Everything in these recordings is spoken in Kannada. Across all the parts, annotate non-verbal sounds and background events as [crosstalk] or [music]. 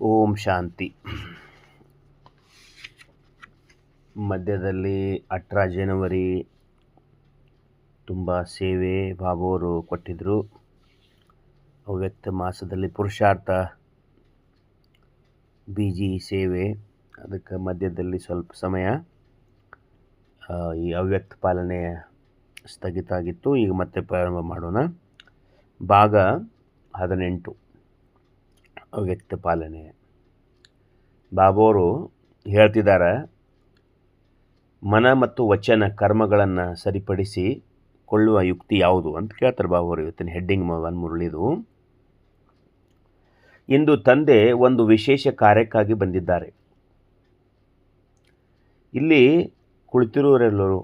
ಓಂ ಶಾಂತಿ. ಮಧ್ಯದಲ್ಲಿ ಅಠರ ಜನವರಿ ತುಂಬ ಸೇವೆ ಬಾಬುವರು ಕೊಟ್ಟಿದ್ದರು ಅವ್ಯಕ್ತ ಮಾಸದಲ್ಲಿ ಪುರುಷಾರ್ಥ ಬೀಜಿ ಸೇವೆ. ಅದಕ್ಕೆ ಮಧ್ಯದಲ್ಲಿ ಸ್ವಲ್ಪ ಸಮಯ ಈ ಅವ್ಯಕ್ತ ಪಾಲನೆ ಸ್ಥಗಿತ ಆಗಿತ್ತು. ಈಗ ಮತ್ತೆ ಪ್ರಾರಂಭ ಮಾಡೋಣ. ಭಾಗ ಹದಿನೆಂಟು. ಅವ್ಯಕ್ತ ಪಾಲನೆ ಬಾಬೋರು ಹೇಳ್ತಿದ್ದಾರೆ, ಮನ ಮತ್ತು ವಚನ ಕರ್ಮಗಳನ್ನು ಸರಿಪಡಿಸಿ ಕೊಳ್ಳುವ ಯುಕ್ತಿ ಯಾವುದು ಅಂತ ಕೇಳ್ತಾರೆ ಬಾಬೋರು ಇವತ್ತಿನ ಹೆಡ್ಡಿಂಗ್ ಮನ್ ಮುರಳಿದು. ಇಂದು ತಂದೆ ಒಂದು ವಿಶೇಷ ಕಾರ್ಯಕ್ಕಾಗಿ ಬಂದಿದ್ದಾರೆ. ಇಲ್ಲಿ ಕುಳಿತಿರುವರೆಲ್ಲರೂ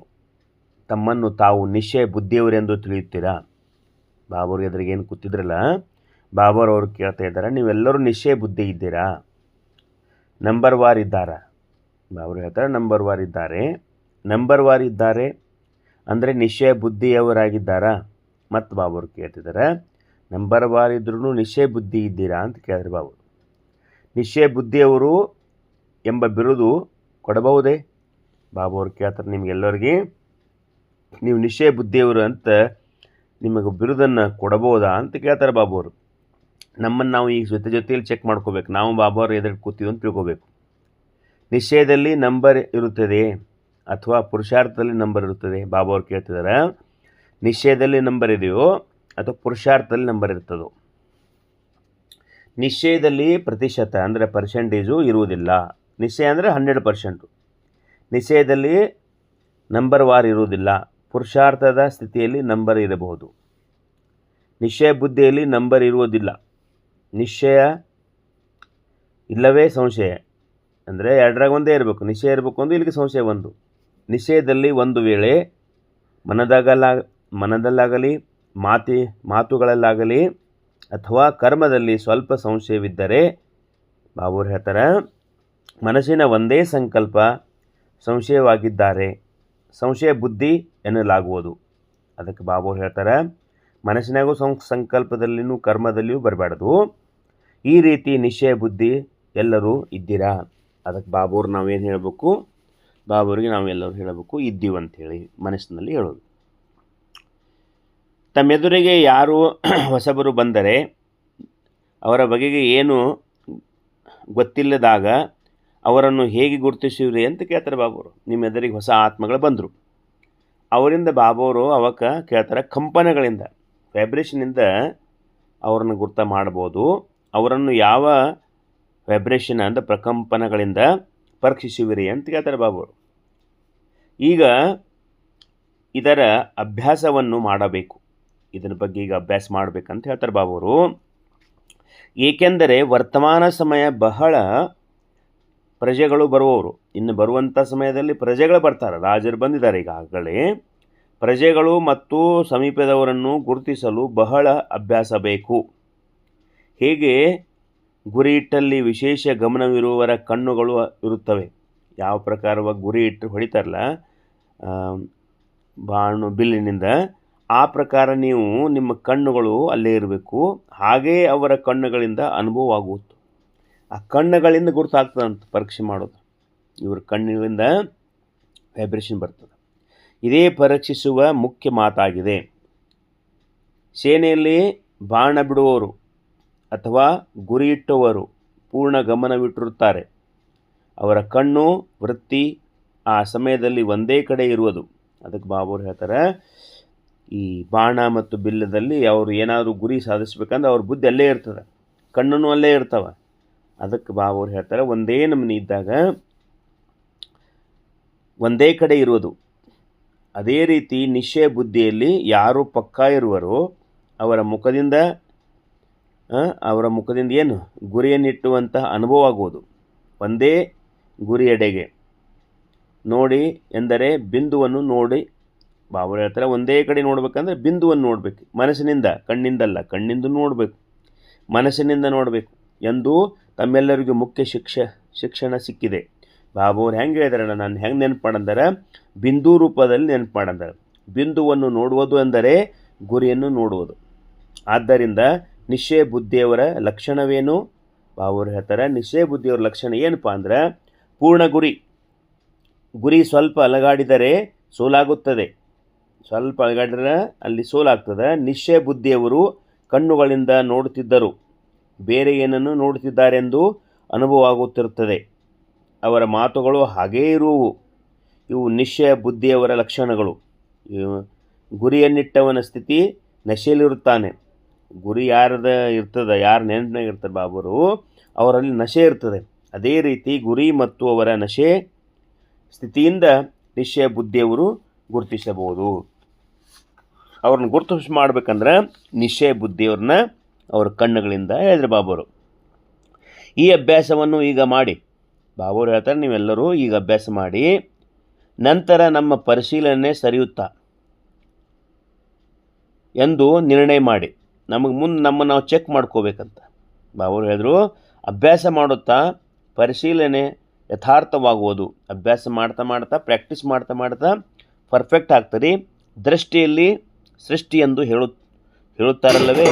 ತಮ್ಮನ್ನು ತಾವು ನಿಶ್ಚಯ ಬುದ್ಧಿಯವರೆಂದು ತಿಳಿಯುತ್ತೀರಾ? ಬಾಬೋರ್ಗೆ ಎದುರಿಗೆ ಏನು ಕೂತಿದ್ರಲ್ಲ? ಬಾಬೋರ್ ಅವರು ಕೇಳ್ತಾ ಇದ್ದಾರೆ, ನೀವೆಲ್ಲರೂ ನಿಶ್ಚಯ ಬುದ್ಧಿ ಇದ್ದೀರಾ? ನಂಬರ್ ವಾರ್ ಇದ್ದಾರಾ? ಬಾಬರು ಹೇಳ್ತಾರೆ, ನಂಬರ್ ವಾರ್ ಇದ್ದಾರೆ. ನಂಬರ್ ವಾರ್ ಇದ್ದಾರೆ ಅಂದರೆ ನಿಶ್ಚಯ ಬುದ್ಧಿಯವರಾಗಿದ್ದಾರಾ? ಮತ್ತು ಬಾಬರು ಕೇಳ್ತಿದ್ದಾರೆ, ನಂಬರ್ ವಾರ್ ಇದ್ರೂ ನಿಶ್ಚಯ ಬುದ್ಧಿ ಇದ್ದೀರಾ ಅಂತ ಕೇಳಿದ್ರೆ ಬಾಬು ನಿಶ್ಚಯ ಬುದ್ಧಿಯವರು ಎಂಬ ಬಿರುದು ಕೊಡಬಹುದೇ? ಬಾಬು ಅವ್ರು ಕೇಳ್ತಾರೆ ನಿಮಗೆಲ್ಲರಿಗೆ, ನೀವು ನಿಶ್ಚಯ ಬುದ್ಧಿಯವರು ಅಂತ ನಿಮಗೆ ಬಿರುದನ್ನು ಕೊಡಬಹುದಾ ಅಂತ ಕೇಳ್ತಾರೆ ಬಾಬು ಅವರು ನಮ್ಮನ್ನು ನಾವು ಈಗ ಜೊತೆ ಜೊತೆಯಲ್ಲಿ ಚೆಕ್ ಮಾಡ್ಕೋಬೇಕು. ನಾವು ಬಾಬು ಅವ್ರ ಎದುರು ಕೂತೀವಿ ಅಂತ ತಿಳ್ಕೋಬೇಕು. ನಿಶ್ಚಯದಲ್ಲಿ ನಂಬರ್ ಇರುತ್ತದೆ ಅಥವಾ ಪುರುಷಾರ್ಥದಲ್ಲಿ ನಂಬರ್ ಇರುತ್ತದೆ, ಬಾಬಾವ್ರು ಕೇಳ್ತಿದ್ದಾರೆ ನಿಶ್ಚಯದಲ್ಲಿ ನಂಬರ್ ಇದೆಯೋ ಅಥವಾ ಪುರುಷಾರ್ಥದಲ್ಲಿ ನಂಬರ್ ಇರ್ತದೋ? ನಿಶ್ಚಯದಲ್ಲಿ ಪ್ರತಿಶತ ಅಂದರೆ ಪರ್ಸೆಂಟೇಜು ಇರುವುದಿಲ್ಲ. ನಿಶ್ಚಯ ಅಂದರೆ ಹಂಡ್ರೆಡ್ ಪರ್ಸೆಂಟು ನಿಶ್ಚಯದಲ್ಲಿ ನಂಬರ್ ವಾರ್ ಇರುವುದಿಲ್ಲ. ಪುರುಷಾರ್ಥದ ಸ್ಥಿತಿಯಲ್ಲಿ ನಂಬರ್ ಇರಬಹುದು. ನಿಶ್ಚಯ ಬುದ್ಧಿಯಲ್ಲಿ ನಂಬರ್ ಇರುವುದಿಲ್ಲ. ನಿಶ್ಚಯ ಇಲ್ಲವೇ ಸಂಶಯ. ಅಂದರೆ ಎರಡರಾಗ ಒಂದೇ ಇರಬೇಕು. ನಿಶ್ಚಯ ಇರಬೇಕು ಒಂದು, ಇಲ್ಲಿಗೆ ಸಂಶಯ ಒಂದು. ನಿಶ್ಚಯದಲ್ಲಿ ಒಂದು ವೇಳೆ ಮನದಾಗಲ್ಲ, ಮನದಲ್ಲಾಗಲಿ, ಮಾತಿ, ಮಾತುಗಳಲ್ಲಾಗಲಿ, ಅಥವಾ ಕರ್ಮದಲ್ಲಿ ಸ್ವಲ್ಪ ಸಂಶಯವಿದ್ದರೆ, ಬಾಬೂರು ಹೇಳ್ತಾರೆ, ಮನಸ್ಸಿನ ಒಂದೇ ಸಂಕಲ್ಪ ಸಂಶಯವಾಗಿದ್ದಾರೆ. ಸಂಶಯ ಬುದ್ಧಿ ಎನ್ನಲಾಗುವುದು. ಅದಕ್ಕೆ ಬಾಬು ಹೇಳ್ತಾರೆ, ಮನಸ್ಸಿನಾಗೂ ಸಂ ಸಂಕಲ್ಪದಲ್ಲಿಯೂ ಕರ್ಮದಲ್ಲಿಯೂ ಬರಬಾರ್ದು. ಈ ರೀತಿ ನಿಶ್ಚಯ ಬುದ್ಧಿ ಎಲ್ಲರೂ ಇದ್ದೀರಾ? ಅದಕ್ಕೆ ಬಾಬೂರು ನಾವೇನು ಹೇಳಬೇಕು? ಬಾಬೂರಿಗೆ ನಾವೆಲ್ಲರೂ ಹೇಳಬೇಕು, ಇದ್ದೀವಿ ಅಂಥೇಳಿ ಮನಸ್ಸಿನಲ್ಲಿ ಹೇಳೋದು. ತಮ್ಮೆದುರಿಗೆ ಯಾರು [clears throat] ಹೊಸಬರು ಬಂದರೆ ಅವರ ಬಗೆಗೆ ಏನು ಗೊತ್ತಿಲ್ಲದಾಗ ಅವರನ್ನು ಹೇಗೆ ಗುರುತಿಸುವಿರಿ ಅಂತ ಕೇಳ್ತಾರೆ ಬಾಬುರು. ನಿಮ್ಮ ಎದುರಿಗೆ ಹೊಸ ಆತ್ಮಗಳು ಬಂದರು. ಅವರಿಂದ ಬಾಬುವರು ಅವಕ್ಕೆ ಕೇಳ್ತಾರೆ ಕಂಪನಗಳಿಂದ ವೈಬ್ರೇಷನಿಂದ ಅವರನ್ನು ಗುರ್ತ ಮಾಡ್ಬೋದು. ಅವರನ್ನು ಯಾವ ವೈಬ್ರೇಷನ್ ಅಂದರೆ ಪ್ರಕಂಪನಗಳಿಂದ ಪರೀಕ್ಷಿಸುವಿರಿ ಅಂತ ಕೇಳ್ತಾರೆ ಬಾಬು ಈಗ ಇದರ ಅಭ್ಯಾಸವನ್ನು ಮಾಡಬೇಕು. ಇದರ ಬಗ್ಗೆ ಈಗ ಅಭ್ಯಾಸ ಮಾಡಬೇಕಂತ ಹೇಳ್ತಾರೆ ಬಾಬುವರು ಏಕೆಂದರೆ ವರ್ತಮಾನ ಸಮಯ ಬಹಳ ಪ್ರಜೆಗಳು ಬರುವವರು. ಇನ್ನು ಬರುವಂಥ ಸಮಯದಲ್ಲಿ ಪ್ರಜೆಗಳು ಬರ್ತಾರೆ. ರಾಜರು ಬಂದಿದ್ದಾರೆ ಈಗಾಗಲೇ. ಪ್ರಜೆಗಳು ಮತ್ತು ಸಮೀಪದವರನ್ನು ಗುರುತಿಸಲು ಬಹಳ ಅಭ್ಯಾಸ ಬೇಕು. ಹೇಗೆ ಗುರಿ ಇಟ್ಟಲ್ಲಿ ವಿಶೇಷ ಗಮನವಿರುವವರ ಕಣ್ಣುಗಳು ಇರುತ್ತವೆ? ಯಾವ ಪ್ರಕಾರವಾಗಿ ಗುರಿ ಇಟ್ಟು ಹೊಡಿತಾರಲ್ಲ ಬಾಣು ಬಿಲ್ಲಿನಿಂದ ಆ ಪ್ರಕಾರ ನೀವು ನಿಮ್ಮ ಕಣ್ಣುಗಳು ಅಲ್ಲೇ ಇರಬೇಕು. ಹಾಗೇ ಅವರ ಕಣ್ಣುಗಳಿಂದ ಅನುಭವ ಆಗುವುದು. ಆ ಕಣ್ಣುಗಳಿಂದ ಗುರುತಾಗ್ತದಂತ ಪರೀಕ್ಷೆ ಮಾಡೋದು. ಇವ್ರ ಕಣ್ಣಿನಿಂದ ವೈಬ್ರೇಷನ್ ಬರ್ತದೆ. ಇದೇ ಪರೀಕ್ಷಿಸುವ ಮುಖ್ಯ ಮಾತಾಗಿದೆ. ಸೇನೆಯಲ್ಲಿ ಬಾಣ ಬಿಡುವವರು ಅಥವಾ ಗುರಿ ಇಟ್ಟವರು ಪೂರ್ಣ ಗಮನವಿಟ್ಟಿರುತ್ತಾರೆ. ಅವರ ಕಣ್ಣು, ವೃತ್ತಿ ಆ ಸಮಯದಲ್ಲಿ ಒಂದೇ ಕಡೆ ಇರುವುದು. ಅದಕ್ಕೆ ಬಾಬುರು ಹೇಳ್ತಾರೆ, ಈ ಬಾಣ ಮತ್ತು ಬಿಲ್ಲದಲ್ಲಿ ಅವರು ಏನಾದರೂ ಗುರಿ ಸಾಧಿಸ್ಬೇಕಂದ್ರೆ ಅವ್ರ ಬುದ್ಧಿ ಅಲ್ಲೇ ಇರ್ತದೆ. ಕಣ್ಣು ಅಲ್ಲೇ ಇರ್ತವೆ. ಅದಕ್ಕೆ ಬಾಬುರು ಹೇಳ್ತಾರೆ, ಒಂದೇ ನಮೂನೆ ಇದ್ದಾಗ ಒಂದೇ ಕಡೆ ಇರುವುದು. ಅದೇ ರೀತಿ ನಿಶ್ಚಯ ಬುದ್ಧಿಯಲ್ಲಿ ಯಾರು ಪಕ್ಕಾ ಇರುವರೋ ಅವರ ಮುಖದಿಂದ ಅವರ ಮುಖದಿಂದ ಏನು? ಗುರಿಯನ್ನಿಟ್ಟುವಂತಹ ಅನುಭವ ಆಗುವುದು ಒಂದೇ ಗುರಿಯೆಡೆಗೆ. ನೋಡಿ ಎಂದರೆ ಬಿಂದುವನ್ನು ನೋಡಿ. ಬಾಬು ಹೇಳ್ತಾರೆ ಒಂದೇ ಕಡೆ ನೋಡಬೇಕಂದ್ರೆ ಬಿಂದುವನ್ನು ನೋಡಬೇಕು. ಮನಸ್ಸಿನಿಂದ, ಕಣ್ಣಿಂದಲ್ಲ, ಕಣ್ಣಿಂದ ನೋಡಬೇಕು. ಮನಸ್ಸಿನಿಂದ ನೋಡಬೇಕು. ಎಂದು ತಮ್ಮೆಲ್ಲರಿಗೂ ಮುಖ್ಯ ಶಿಕ್ಷ, ಶಿಕ್ಷಣ ಸಿಕ್ಕಿದೆ. ಬಾಬು ಅವ್ರು ಹೆಂಗೆ ಹೇಳಿದಾರೆ ನಾನು ಹೆಂಗೆ ನೆನಪು ಬಿಂದು ರೂಪದಲ್ಲಿ ನೆನಪು ಬಿಂದುವನ್ನು ನೋಡುವುದು ಎಂದರೆ ಗುರಿಯನ್ನು ನೋಡುವುದು. ಆದ್ದರಿಂದ ನಿಶ್ಚಯ ಬುದ್ಧಿಯವರ ಲಕ್ಷಣವೇನು? ಅವರು ಹೇಳ್ತಾರೆ ನಿಶ್ಚಯ ಬುದ್ಧಿಯವರ ಲಕ್ಷಣ ಏನಪ್ಪ ಅಂದ್ರೆ, ಪೂರ್ಣ ಗುರಿ. ಗುರಿ ಸ್ವಲ್ಪ ಅಲಗಾಡಿದರೆ ಸೋಲಾಗುತ್ತದೆ. ಸ್ವಲ್ಪ ಅಲಗಾಡಿದರೆ ಅಲ್ಲಿ ಸೋಲಾಗ್ತದೆ. ನಿಶ್ಚಯ ಬುದ್ಧಿಯವರು ಕಣ್ಣುಗಳಿಂದ ನೋಡುತ್ತಿದ್ದರು. ಬೇರೆ ಏನನ್ನು ನೋಡುತ್ತಿದ್ದಾರೆಂದು ಅನುಭವ ಆಗುತ್ತಿರುತ್ತದೆ ಅವರ ಮಾತುಗಳು ಹಾಗೇ ಇರುವು. ಇವು ನಿಶ್ಚಯ ಬುದ್ಧಿಯವರ ಲಕ್ಷಣಗಳು. ಗುರಿಯನ್ನಿಟ್ಟವನ ಸ್ಥಿತಿ ನಶೆಯಲ್ಲಿರುತ್ತಾನೆ. ಗುರಿ ಯಾರದ ಇರ್ತದೆ, ಯಾರು ನೆನಪಿನಾಗ ಇರ್ತಾರೆ ಬಾಬರು, ಅವರಲ್ಲಿ ನಶೆ ಇರ್ತದೆ. ಅದೇ ರೀತಿ ಗುರಿ ಮತ್ತು ಅವರ ನಶೆ ಸ್ಥಿತಿಯಿಂದ ನಿಶ್ಚಯ ಬುದ್ಧಿಯವರು ಗುರುತಿಸಬಹುದು. ಅವ್ರನ್ನ ಗುರುತು ಮಾಡ್ಬೇಕಂದ್ರೆ ನಿಶ್ಚಯ ಬುದ್ಧಿಯವ್ರನ್ನ ಅವ್ರ ಕಣ್ಣುಗಳಿಂದ ಹೇಳಿದ್ರು ಬಾಬರು. ಈ ಅಭ್ಯಾಸವನ್ನು ಈಗ ಮಾಡಿ, ಬಾಬರು ಹೇಳ್ತಾರೆ ನೀವೆಲ್ಲರೂ ಈಗ ಅಭ್ಯಾಸ ಮಾಡಿ, ನಂತರ ನಮ್ಮ ಪರಿಶೀಲನೆ ಸರಿಯುತ್ತಾ ಎಂದು ನಿರ್ಣಯ ಮಾಡಿ. ನಮಗೆ ಮುಂದೆ ನಮ್ಮ ನಾವು ಚೆಕ್ ಮಾಡ್ಕೋಬೇಕಂತ. ಬಾಬರು ಹೇಳಿದ್ರು, ಅಭ್ಯಾಸ ಮಾಡುತ್ತಾ, ಪರಿಶೀಲನೆ ಯಥಾರ್ಥವಾಗುವುದು. ಅಭ್ಯಾಸ ಮಾಡ್ತಾ ಮಾಡ್ತಾ ಪ್ರಾಕ್ಟೀಸ್ ಮಾಡ್ತಾ ಮಾಡ್ತಾ ಪರ್ಫೆಕ್ಟ್ ಆಗ್ತದೆ. ದೃಷ್ಟಿಯಲ್ಲಿ ಸೃಷ್ಟಿ ಎಂದು ಹೇಳು, ಹೇಳುತ್ತಾರಲ್ಲವೇ?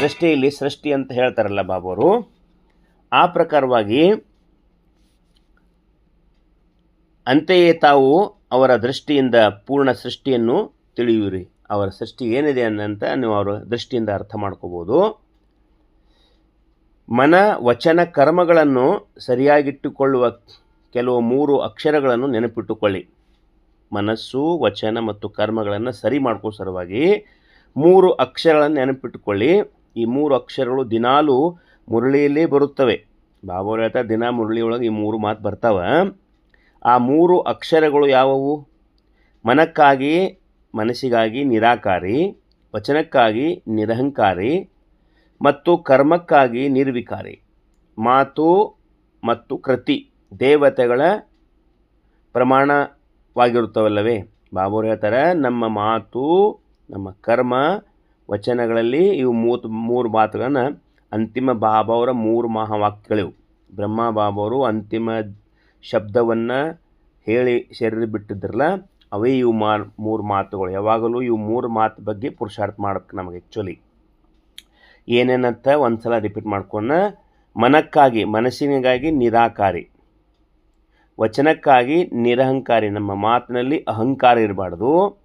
ದೃಷ್ಟಿಯಲ್ಲಿ ಸೃಷ್ಟಿ ಅಂತ ಹೇಳ್ತಾರಲ್ಲ ಬಾಬರು ಆ ಪ್ರಕಾರವಾಗಿ ಅಂತೆಯೇ ತಾವು ಅವರ ದೃಷ್ಟಿಯಿಂದ ಪೂರ್ಣ ಸೃಷ್ಟಿಯನ್ನು ತಿಳಿಯುವಿರಿ. ಅವರ ಸೃಷ್ಟಿ ಏನಿದೆ ಅನ್ನಂತ ನೀವು ಅವರ ದೃಷ್ಟಿಯಿಂದ ಅರ್ಥ ಮಾಡ್ಕೋಬೋದು. ಮನ, ವಚನ, ಕರ್ಮಗಳನ್ನು ಸರಿಯಾಗಿಟ್ಟುಕೊಳ್ಳುವ ಕೆಲವು ಮೂರು ಅಕ್ಷರಗಳನ್ನು ನೆನಪಿಟ್ಟುಕೊಳ್ಳಿ. ಮನಸ್ಸು, ವಚನ ಮತ್ತು ಕರ್ಮಗಳನ್ನು ಸರಿ ಮಾಡ್ಕೋ ಸಲುವಾಗಿ ಮೂರು ಅಕ್ಷರಗಳನ್ನು ನೆನಪಿಟ್ಟುಕೊಳ್ಳಿ. ಈ ಮೂರು ಅಕ್ಷರಗಳು ದಿನಾಲೂ ಮುರಳಿಯಲ್ಲೇ ಬರುತ್ತವೆ. ಬಾಬಾ ಹೇಳ್ತಾರೆ ದಿನ ಮುರಳಿ ಒಳಗೆ ಈ ಮೂರು ಮಾತು ಬರ್ತಾವ. ಆ ಮೂರು ಅಕ್ಷರಗಳು ಯಾವುವು? ಮನಕ್ಕಾಗಿ ಮನಸ್ಸಿಗಾಗಿ ನಿರಾಕಾರಿ, ವಚನಕ್ಕಾಗಿ ನಿರಹಂಕಾರಿ ಮತ್ತು ಕರ್ಮಕ್ಕಾಗಿ ನಿರ್ವಿಕಾರಿ. ಮಾತು ಮತ್ತು ಕೃತಿ ದೇವತೆಗಳ ಪ್ರಮಾಣವಾಗಿರುತ್ತವಲ್ಲವೇ? ಬಾಬುರು ಹೇಳ್ತಾರೆ, ನಮ್ಮ ಮಾತು, ನಮ್ಮ ಕರ್ಮ ವಚನಗಳಲ್ಲಿ ಇವು ಮೂತು ಮೂರು ಮಾತುಗಳನ್ನು ಅಂತಿಮ ಬಾಬಾವರ ಮೂರು ಮಹಾವಾಕ್ಯಗಳಿವು. ಬ್ರಹ್ಮ ಬಾಬವರು ಅಂತಿಮ ಶಬ್ದವನ್ನು ಹೇಳಿ ಶರೀರ ಬಿಟ್ಟಿದ್ರಲ್ಲ ಅವೇ ಇವು ಮಾ ಮೂರು ಮಾತುಗಳು. ಯಾವಾಗಲೂ ಇವು ಮೂರು ಮಾತು ಬಗ್ಗೆ ಪುರುಷಾರ್ಥ ಮಾಡಬೇಕು ನಮಗೆ ಆ್ಯಕ್ಚುಲಿ ಏನೇನಂತ ಒಂದು ಸಲ ರಿಪೀಟ್ ಮಾಡ್ಕೊಂಡ, ಮನಕ್ಕಾಗಿ, ಮನಸ್ಸಿನಿಗಾಗಿ ನಿರಾಕಾರಿ. ವಚನಕ್ಕಾಗಿ ನಿರಹಂಕಾರಿ. ನಮ್ಮ ಮಾತಿನಲ್ಲಿ ಅಹಂಕಾರ ಇರಬಾರ್ದು.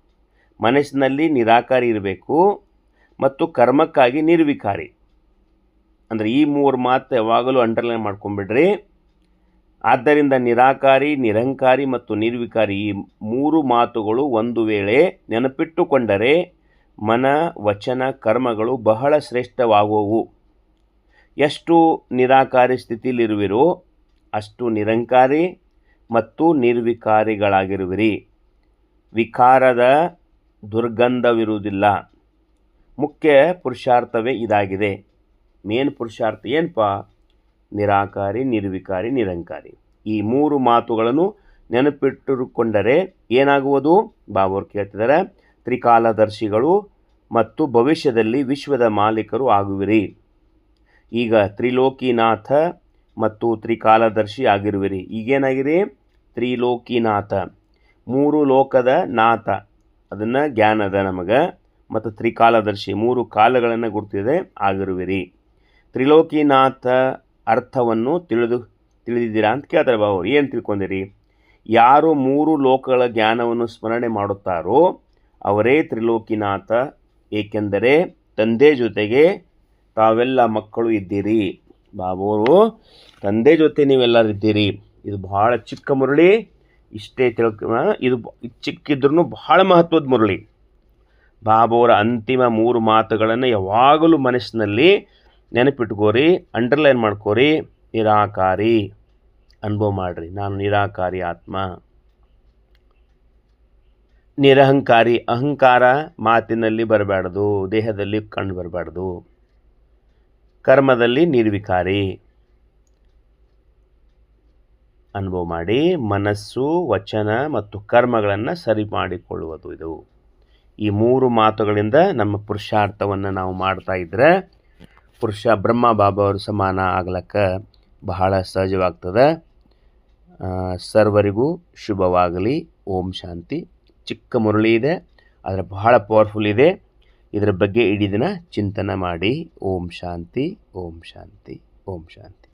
ಮನಸ್ಸಿನಲ್ಲಿ ನಿರಾಕಾರಿ ಇರಬೇಕು. ಮತ್ತು ಕರ್ಮಕ್ಕಾಗಿ ನಿರ್ವಿಕಾರಿ. ಅಂದರೆ ಈ ಮೂರು ಮಾತು ಯಾವಾಗಲೂ ಅಂಡರ್ಲೈನ್ ಮಾಡ್ಕೊಂಬಿಡ್ರಿ ಆದ್ದರಿಂದ ನಿರಾಕಾರಿ, ನಿರಂಕಾರಿ ಮತ್ತು ನಿರ್ವಿಕಾರಿ ಈ ಮೂರು ಮಾತುಗಳು ಒಂದು ವೇಳೆ ನೆನಪಿಟ್ಟುಕೊಂಡರೆ ಮನ, ವಚನ, ಕರ್ಮಗಳು ಬಹಳ ಶ್ರೇಷ್ಠವಾಗುವವು. ಎಷ್ಟು ನಿರಾಕಾರಿ ಸ್ಥಿತಿಯಲ್ಲಿರುವಿರೋ ಅಷ್ಟು ನಿರಂಕಾರಿ ಮತ್ತು ನಿರ್ವಿಕಾರಿಗಳಾಗಿರುವಿರಿ. ವಿಕಾರದ ದುರ್ಗಂಧವಿರುವುದಿಲ್ಲ. ಮುಖ್ಯ ಪುರುಷಾರ್ಥವೇ ಇದಾಗಿದೆ. ಮೇನ್ ಪುರುಷಾರ್ಥ ಏನಪ್ಪ ನಿರಾಕಾರಿ, ನಿರ್ವಿಕಾರಿ, ನಿರಂಕಾರಿ. ಈ ಮೂರು ಮಾತುಗಳನ್ನು ನೆನಪಿಟ್ಟುಕೊಂಡರೆ ಏನಾಗುವುದು? ಬಾಬರು ಕೇಳ್ತಿದ್ದಾರೆ, ತ್ರಿಕಾಲದರ್ಶಿಗಳು ಮತ್ತು ಭವಿಷ್ಯದಲ್ಲಿ ವಿಶ್ವದ ಮಾಲೀಕರು ಆಗುವಿರಿ. ಈಗ ತ್ರಿಲೋಕಿನಾಥ ಮತ್ತು ತ್ರಿಕಾಲದರ್ಶಿ ಆಗಿರುವಿರಿ. ಈಗೇನಾಗಿರಿ? ತ್ರಿಲೋಕಿನಾಥ. ಮೂರು ಲೋಕದ ನಾಥ. ಅದನ್ನು ಜ್ಞಾನದ ನಮಗೆ ಮತ್ತು ತ್ರಿಕಾಲದರ್ಶಿ ಮೂರು ಕಾಲಗಳನ್ನು ಗುರುತಿದೆ, ಆಗಿರುವಿರಿ. ತ್ರಿಲೋಕಿನಾಥ ಅರ್ಥವನ್ನು ತಿಳಿದು, ತಿಳಿದಿದ್ದೀರಾ ಅಂತ ಕೇಳ್ತಾರೆ ಬಾಬು ಏನು ತಿಳ್ಕೊಂಡಿರಿ? ಯಾರು ಮೂರು ಲೋಕಗಳ ಜ್ಞಾನವನ್ನು ಸ್ಮರಣೆ ಮಾಡುತ್ತಾರೋ ಅವರೇ ತ್ರಿಲೋಕಿನಾಥ, ಏಕೆಂದರೆ ತಂದೆ ಜೊತೆಗೆ ತಾವೆಲ್ಲ ಮಕ್ಕಳು ಇದ್ದೀರಿ. ಬಾಬೋರು, ತಂದೆ ಜೊತೆ ನೀವೆಲ್ಲರೂ ಇದ್ದೀರಿ. ಇದು ಬಹಳ ಚಿಕ್ಕ ಮುರಳಿ, ಇಷ್ಟೇ ತಿಳ್ಕ ಇದು ಚಿಕ್ಕಿದ್ರೂ ಬಹಳ ಮಹತ್ವದ ಮುರಳಿ. ಬಾಬೋರ ಅಂತಿಮ ಮೂರು ಮಾತುಗಳನ್ನು ಯಾವಾಗಲೂ ಮನಸ್ಸಿನಲ್ಲಿ ನೆನಪಿಟ್ಕೋರಿ ಅಂಡರ್ಲೈನ್ ಮಾಡ್ಕೋರಿ, ನಿರಾಕಾರಿ. ಅನುಭವ ಮಾಡಿರಿ, ನಾನು ನಿರಾಕಾರಿ ಆತ್ಮ. ನಿರಹಂಕಾರಿ, ಅಹಂಕಾರ ಮಾತಿನಲ್ಲಿ ಬರಬಾರ್ದು, ದೇಹದಲ್ಲಿ ಕಂಡು ಬರಬಾರ್ದು. ಕರ್ಮದಲ್ಲಿ ನಿರ್ವಿಕಾರಿ. ಅನುಭವ ಮಾಡಿ, ಮನಸ್ಸು, ವಚನ ಮತ್ತು ಕರ್ಮಗಳನ್ನು ಸರಿ ಮಾಡಿಕೊಳ್ಳುವುದು ಇದು. ಈ ಮೂರು ಮಾತುಗಳಿಂದ ನಮ್ಮ ಪುರುಷಾರ್ಥವನ್ನು ನಾವು ಮಾಡ್ತಾ ಇದ್ದರೆ ಪುರುಷ ಬ್ರಹ್ಮ ಬಾಬಾ ಅವರು ಸಮಾನ ಆಗ್ಲಕ್ಕ ಬಹಳ ಸಹಜವಾಗ್ತದೆ. ಸರ್ವರಿಗೂ ಶುಭವಾಗಲಿ. ಓಂ ಶಾಂತಿ. ಚಿಕ್ಕ ಮುರಳಿ ಇದೆ. ಆದರೆ ಬಹಳ ಪವರ್ಫುಲ್ ಇದೆ. ಇದರ ಬಗ್ಗೆ ಇಡೀ ದಿನ ಚಿಂತನೆ ಮಾಡಿ. ಓಂ ಶಾಂತಿ ಓಂ ಶಾಂತಿ ಓಂ ಶಾಂತಿ.